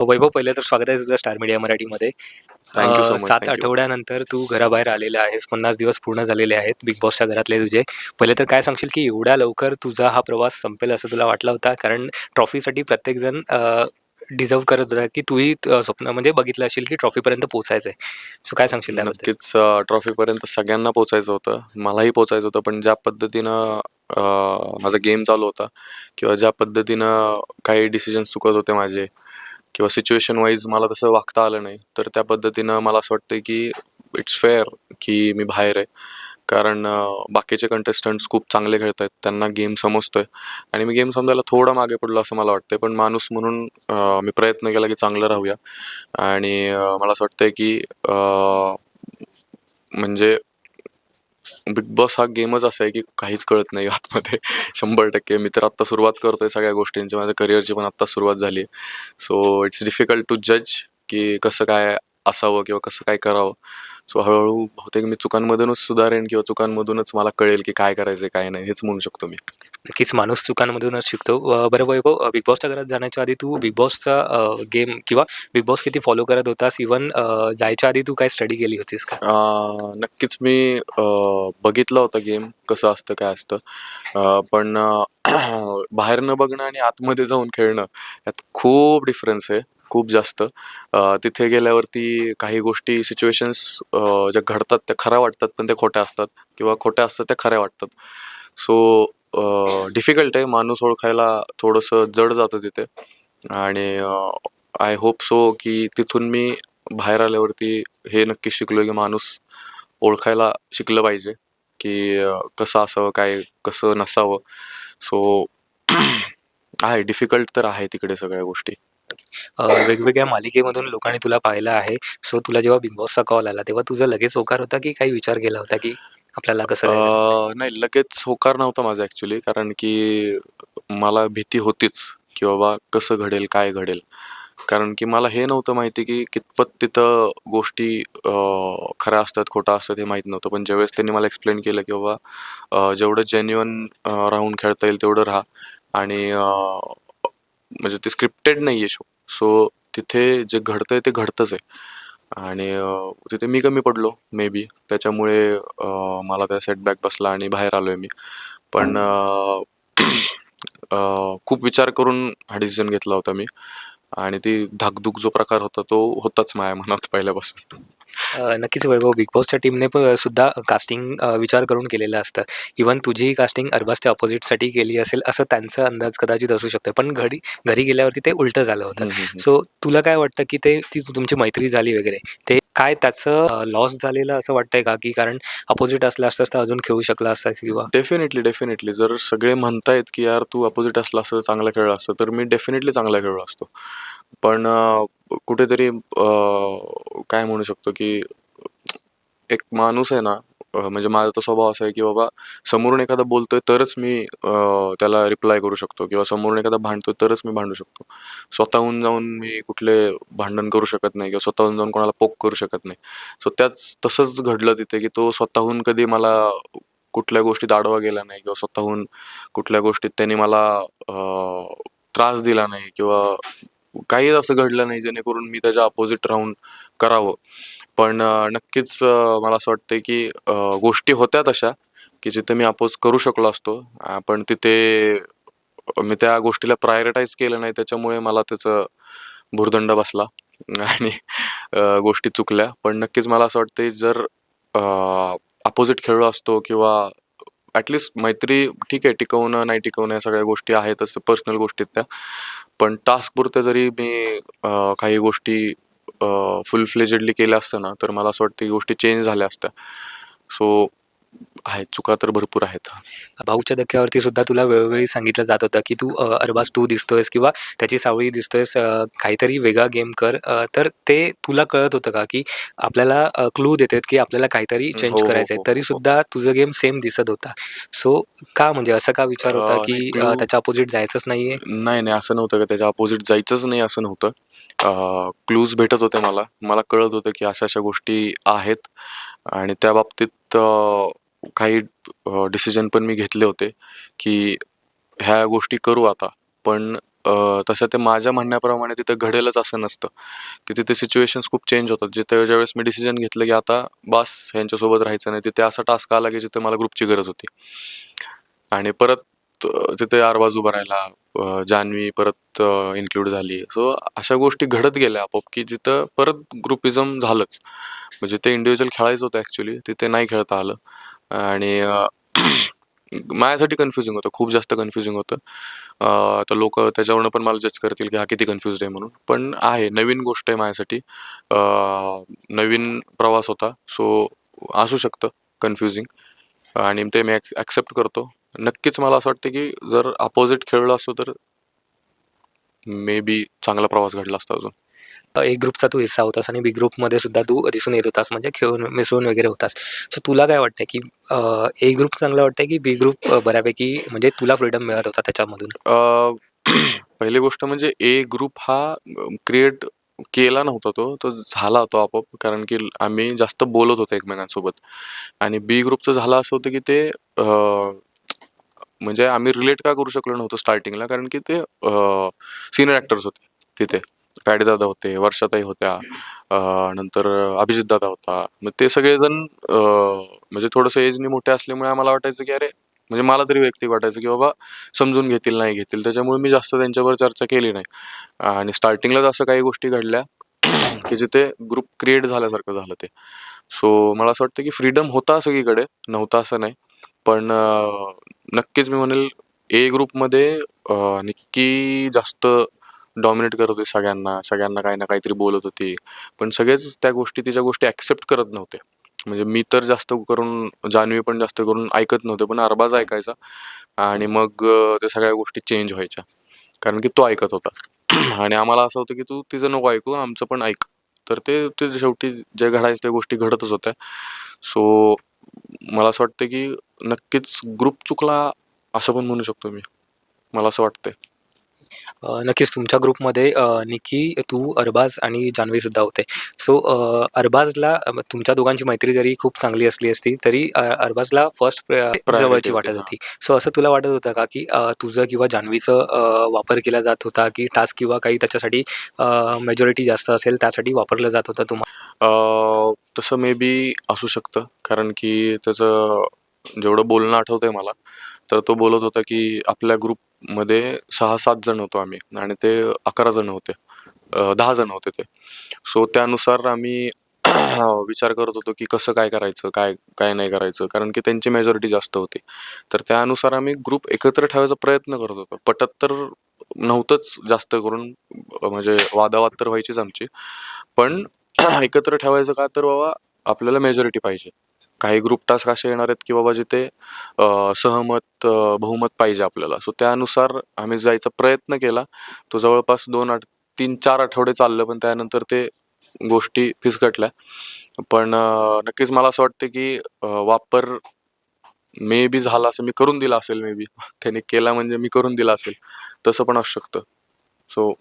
वैभव पहिले तर स्वागत आहे तुझं स्टार मीडिया मराठीमध्ये. Thank you so um, much, सात thank you. आठवड्यानंतर तू घराबाहेर आलेला आहेस. पन्नास दिवस पूर्ण झालेले आहेत बिग बॉसच्या घरातले तुझे. पहिले तर काय सांगशील की एवढ्या लवकर तुझा हा प्रवास संपेल असं तुला वाटला होता? कारण ट्रॉफीसाठी प्रत्येकजण डिझर्व करत होता की तूही अं, स्वप्न म्हणजे बघितलं असेल की ट्रॉफीपर्यंत पोचायचंय सो काय सांगशील त्याबद्दल? नक्कीच ट्रॉफी पर्यंत सगळ्यांना पोचायचं होतं. मलाही पोचायचं होतं. पण ज्या पद्धतीनं अं, माझा गेम चालू होता किंवा ज्या पद्धतीनं काही डिसिजन्स चुकत होते माझे किंवा सिच्युएशन वाईज मला तसं वागता आलं नाही. तर त्या पद्धतीनं मला असं वाटतं की इट्स फेअर की मी बाहेर आहे. कारण बाकीचे कंटेस्टंट्स खूप चांगले खेळत आहेत त्यांना गेम समजतोय. आणि मी गेम समजायला थोडं मागे पडलो असं मला वाटतंय. पण माणूस म्हणून मी प्रयत्न केला की चांगलं राहूया. आणि मला असं वाटतंय की म्हणजे बिग बॉस हा गेमच असा आहे की काहीच कळत नाही आतमध्ये. शंभर टक्के. मी तर आत्ता सुरुवात करतो आहे सगळ्या गोष्टींची. माझ्या करिअरची पण आत्ता सुरुवात झाली. सो इट्स डिफिकल्ट टू जज की कसं काय असावं किंवा कसं काय करावं. सो हळूहळू बहुतेक मी चुकांमधूनच सुधारेन किंवा चुकांमधूनच मला कळेल की काय करायचं काय नाही हेच म्हणू शकतो मी. नक्कीच माणूस चुकांमधूनच शिकतो. बरं वैभव बिग बॉसच्या घरात जाण्याच्या आधी तू बिग बॉसचा गेम किंवा बिग बॉस किती फॉलो करत होतास? इवन जायच्या आधी तू काय स्टडी केली होतीस का? अं, नक्कीच मी अं, बघितलं होतं गेम कसं असतं काय असतं. अं, पण अं, बाहेर न बघणं आणि आतमध्ये जाऊन खेळणं यात खूप डिफरन्स आहे. खूप जास्त. अं, तिथे गेल्यावरती काही गोष्टी सिच्युएशन्स ज्या घडतात त्या खऱ्या वाटतात पण त्या खोट्या असतात. किंवा खोट्या असतात त्या खऱ्या वाटतात. सो डिफिकल्ट आहे. माणूस ओळखायला थोडंसं जड जातं तिथे. आणि आय होप सो की तिथून मी बाहेर आल्यावरती हे नक्की शिकलो की माणूस ओळखायला शिकलं पाहिजे. की कसं असावं काय कसं नसावं. सो आहे. डिफिकल्ट तर आहे तिकडे सगळ्या गोष्टी. वेगवेगळ्या मालिकेमधून लोकांनी तुला पाहिलं आहे. सो तुला जेव्हा बिग बॉसचा कॉल आला तेव्हा तुझा लगेच होकार होता की काही विचार केला होता की? आपल्याला कसं काय करायचंय? अं, नाही लगेच होकार नव्हता माझा ॲक्च्युली कारण की मला भीती होतीच की बाबा कसं घडेल काय घडेल. कारण की मला हे नव्हतं माहिती की कितपत तिथं गोष्टी अं, खऱ्या असतात खोट्या असतात हे माहीत नव्हतं. पण ज्यावेळेस त्यांनी मला एक्सप्लेन केलं की बाबा अं, जेवढं जेन्युअन राहून खेळता येईल तेवढं राहा. आणि अं, म्हणजे ते स्क्रिप्टेड नाही आहे शो सो तिथे जे घडतंय ते घडतंच आहे. आणि तिथे मी कमी पडलो मे बी त्याच्यामुळे मला त्या सेटबॅक बसला आणि बाहेर आलोय मी. पण खूप विचार करून हा डिसिजन घेतला होता मी. आणि ती धाकधूक जो प्रकार होता तो होताच माझ्या मनात पहिल्यापासून. अं, नक्कीच वैभव बिग बॉसच्या टीमने पण सुद्धा कास्टिंग विचार करून केलेलं असतं. इवन तुझी कास्टिंग अरबाजच्या ऑपोजिटसाठी केली असेल असं त्यांचा अंदाज कदाचित असू शकतो. पण घरी घरी गेल्यावरती ते उलटं झालं होतं. सो तुला काय वाटतं की ते ती तुमची मैत्री झाली वगैरे? ते काय त्याचं लॉस झालेलं असं वाटतंय का? की कारण अपोजिट असलं असतं तर अजून खेळू शकला असता किंवा? डेफिनेटली डेफिनेटली जर सगळे म्हणतायत की यार तू अपोजिट असला असं चांगला खेळला असतं तर मी डेफिनेटली चांगला खेळलो असतो. पण कुठेतरी काय म्हणू शकतो की एक माणूस आहे ना म्हणजे माझा तो स्वभाव असा आहे की बाबा समोरून एखादा बोलतोय तरच मी त्याला रिप्लाय करू शकतो किंवा समोरून एखादा भांडतोय तरच मी भांडू शकतो. स्वतःहून जाऊन मी कुठले भांडण करू शकत नाही किंवा स्वतःहून जाऊन कोणाला पोक करू शकत नाही. सो त्याच तसंच घडलं तिथे की तो स्वतःहून कधी मला कुठल्या गोष्टीत आडवा गेला नाही किंवा स्वतःहून कुठल्या गोष्टीत त्यांनी मला त्रास दिला नाही किंवा काहीच असं घडलं नाही जेणेकरून मी त्याच्या अपोजिट राहून करावं. पण नक्कीच मला असं वाटतं की गोष्टी होत्या तशा की जिथे मी अपोज करू शकलो असतो. पण तिथे मी त्या गोष्टीला प्रायोरिटाईज केलं नाही. त्याच्यामुळे मला त्याचं भुर्दंड बसला आणि गोष्टी चुकल्या. पण नक्कीच मला असं वाटतं जर अपोजिट खेळलो असतो किंवा ॲटलिस्ट मैत्री ठीक आहे टिकवणं नाही टिकवणं या सगळ्या गोष्टी आहेतच. पर्सनल गोष्टी त्या. पण टास्कपुरते जरी मी काही गोष्टी फुल फ्लेजेडली केल्या असत्या ना तर मला असं वाटतं की गोष्टी चेंज झाल्या असत्या. सो आहेत चुका तर भरपूर आहेत. भाऊच्या धक्क्यावरती सुद्धा तुला वेळोवेळी सांगितलं जात होतं की तू अरबाज तू दिसतोयस किंवा त्याची सावळी दिसतोयस काहीतरी वेगळा गेम कर. तर ते तुला कळत होतं का की आपल्याला क्लू देतात की आपल्याला काहीतरी चेंज करायचं आहे तरी हो. सुद्धा तुझं गेम सेम दिसत होता. सो का म्हणजे असं का विचार होता की त्याच्या अपोजिट जायचंच नाहीये? नाही नाही असं नव्हतं का त्याच्या अपोजिट जायचंच नाही असं नव्हतं. क्लूज भेटत होते मला. मला कळत होतं की अशा अशा गोष्टी आहेत. आणि त्या बाबतीत काही डिसिजन पण मी घेतले होते की ह्या गोष्टी करू आता. पण तसं ते माझ्या म्हणण्याप्रमाणे तिथं घडेलच असं नसतं. की तिथे सिच्युएशन्स खूप चेंज होतात. जिथे ज्यावेळेस मी डिसिजन घेतलं की आता बस ह्यांच्यासोबत राहायचं नाही तिथे असा टास्क आला की जिथे मला ग्रुपची गरज होती. आणि परत तिथे आरबाज उभा राहिला जान्हवी परत इन्क्लूड झाली. सो अशा गोष्टी घडत गेल्या आपोआप की जिथं परत ग्रुपिझम झालंच. म्हणजे ते इंडिव्हिज्युअल खेळायचं होतं ॲक्च्युली तिथे नाही खेळता आलं. आणि माझ्यासाठी कन्फ्युजिंग होतं. खूप जास्त कन्फ्युजिंग होतं. तर लोक त्याच्यावरनं पण मला जज करतील की हा किती कन्फ्युज आहे म्हणून. पण आहे नवीन गोष्ट आहे माझ्यासाठी. नवीन प्रवास होता. सो असू शकतं कन्फ्युजिंग आणि ते मी ॲक्सेप्ट करतो. नक्कीच मला असं वाटतं की जर अपोजिट खेळलो असतो तर मे बी चांगला प्रवास घडला असता अजून. ए ग्रुपचा तू हिस्सा होतास आणि बी ग्रुपमध्ये सुद्धा तू दिसून येत होतास म्हणजे खेळून मिसळून वगैरे होतास. सो तुला काय वाटतं की ए ग्रुप चांगला वाटतं की बी ग्रुप बऱ्यापैकी म्हणजे तुला फ्रीडम मिळत होता त्याच्यामधून? पहिली गोष्ट म्हणजे ए ग्रुप हा क्रिएट केला नव्हता तो तो झाला होता आपोआप कारण की आम्ही जास्त बोलत होतो एकमेकांसोबत. आणि बी ग्रुपचं झालं असं होतं की ते म्हणजे आम्ही रिलेट का करू शकलो नव्हतो स्टार्टिंगला कारण की ते सिनियर ॲक्टर्स होते तिथे. पॅडीदादा होते वर्षाताई होत्या नंतर अभिजितदादा होता. मग ते सगळेजण म्हणजे थोडंसं एजनी मोठे असल्यामुळे आम्हाला वाटायचं की अरे म्हणजे मला तरी वैयक्तिक वाटायचं की बाबा समजून घेतील नाही घेतील. त्याच्यामुळे मी जास्त त्यांच्यावर चर्चा केली नाही. आणि स्टार्टिंगलाच असं काही गोष्टी घडल्या की जिथे ग्रुप क्रिएट झाल्यासारखं झालं ते. सो मला असं वाटतं की फ्रीडम होता सगळीकडे नव्हता असं नाही. पण नक्कीच मी म्हणेल ए ग्रुपमध्ये नक्की जास्त डॉमिनेट करत होते सगळ्यांना सगळ्यांना काही ना काहीतरी बोलत होती. पण सगळेच त्या गोष्टी तिच्या गोष्टी ॲक्सेप्ट करत नव्हते. म्हणजे मी तर जास्त करून जानवी पण जास्त करून ऐकत नव्हते पण अरबाज ऐकायचा. आणि मग त्या सगळ्या गोष्टी चेंज व्हायच्या. कारण की तो ऐकत होता. आणि आम्हाला असं होतं की तू तिचं नको ऐकू आमचं पण ऐक. तर ते ते शेवटी जे घडायचं त्या गोष्टी घडतच होत्या. सो मला असं वाटतं की नक्कीच ग्रुप चुकला असं पण म्हणू शकतो मी. मला असं वाटतंय. अ, नक्कीच तुमच्या ग्रुपमध्ये अ, निकी तू अरबाज आणि जान्हवी सुद्धा होते. सो अ, अरबाजला अ, तुमच्या दोघांची मैत्री जरी खूप चांगली असली असती तरी अ, अरबाजला फर्स्ट जवळची होती, वाटत हां. होती. सो असं तुला वाटत होतं का की अ, तुझं किंवा जान्हवीचं अ, वापर केला जात होता की टास्क किंवा काही त्याच्यासाठी मेजॉरिटी जास्त असेल त्यासाठी वापरलं जात होतं तुम्हाला अं, तसं मे बी असू शकतं. कारण की त्याचं जेवढं बोलणं आठवतंय मला तर तो बोलत होता की आपल्या ग्रुपमध्ये सहा सात जण होतो आम्ही आणि ते अकरा जण होते. दहा जण होते ते. सो त्यानुसार आम्ही विचार करत होतो की कसं काय करायचं काय काय नाही करायचं कारण की त्यांची मेजॉरिटी जास्त होती. तर त्यानुसार आम्ही ग्रुप एकत्र ठेवायचा प्रयत्न करत होतो. पटत तर नव्हतंच जास्त करून म्हणजे वादावाद तर व्हायचीच आमची. पण एकत्र ठेवायचं का तर बाबा आपल्याला मेजॉरिटी पाहिजे. काही ग्रुप टास्क असे येणार आहेत की बाबा जिथे सहमत बहुमत पाहिजे आपल्याला. सो त्यानुसार आम्ही जायचा प्रयत्न केला. तो जवळपास दोन आठ तीन चार आठवडे चाललं पण त्यानंतर ते गोष्टी फिसकटल्या. पण नक्कीच मला असं वाटतं की वापर मे बी झाला असं मी करून दिला असेल मे बी त्याने केला म्हणजे मी करून दिला असेल. तसं पण असू शकतं. सो